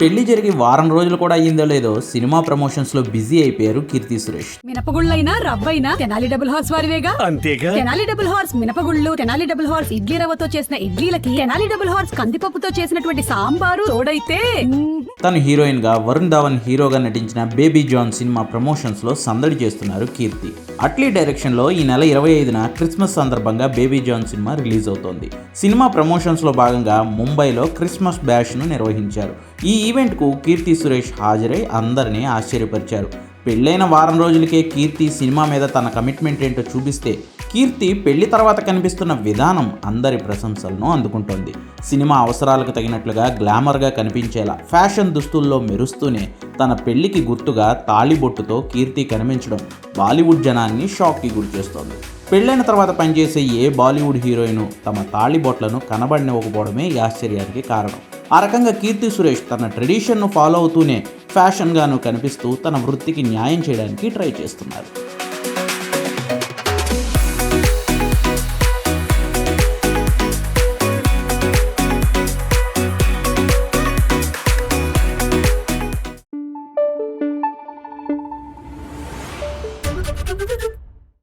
పెళ్ళి జరిగి వారం రోజులు కూడా అయ్యిందో లేదో సినిమా ప్రమోషన్స్లో బిజీ అయిపోయారు కీర్తి సురేష్. మినపగుళ్ళైనా రవ్వైనా తెనాలి డబుల్ హార్స్ వారివేగా? అంతేగా? తెనాలి డబుల్ హార్స్ మినపగుళ్ళు తెనాలి డబుల్ హార్స్ ఇడ్లీ రవ్వతో చేసిన ఇడ్లీలకి తెనాలి డబుల్ హార్స్ కందిపప్పుతో చేసినటువంటి సాంబారు తోడైతే. తను హీరోయిన్గా వరుణ్ ధవన్ హీరోగా నటించిన బేబీ జాన్ సినిమా ప్రమోషన్స్లో సందడి చేస్తున్నారు కీర్తి. అట్లీ డైరెక్షన్లో ఈ నెల ఇరవై ఐదున క్రిస్మస్ సందర్భంగా బేబీ జాన్ సినిమా రిలీజ్ అవుతోంది. సినిమా ప్రమోషన్స్లో భాగంగా ముంబైలో క్రిస్మస్ బ్యాష్ను నిర్వహించారు. ఈ ఈవెంట్కు కీర్తి సురేష్ హాజరై అందరినీ ఆశ్చర్యపరిచారు. పెళ్ళైన వారం రోజులకే కీర్తి సినిమా మీద తన కమిట్మెంట్ ఏంటో చూపిస్తే కీర్తి పెళ్ళి తర్వాత కనిపిస్తున్న విధానం అందరి ప్రశంసలను అందుకుంటోంది. సినిమా అవసరాలకు తగినట్లుగా గ్లామర్గా కనిపించేలా ఫ్యాషన్ దుస్తుల్లో మెరుస్తూనే తన పెళ్ళికి గుర్తుగా తాళిబొట్టుతో కీర్తి కనిపించడం బాలీవుడ్ జనాన్ని షాక్కి గురిచేస్తోంది పెళ్ళైన తర్వాత పనిచేసే ఏ బాలీవుడ్ హీరోయిన్ తమ తాళిబొట్లను కనబడినివ్వకపోవడమే ఈ ఆశ్చర్యానికి కారణం. ఆ రకంగా కీర్తి సురేష్ తన ట్రెడిషన్ను ఫాలో అవుతూనే ఫ్యాషన్గాను కనిపిస్తూ తన వృత్తికి న్యాయం చేయడానికి ట్రై చేస్తున్నారు.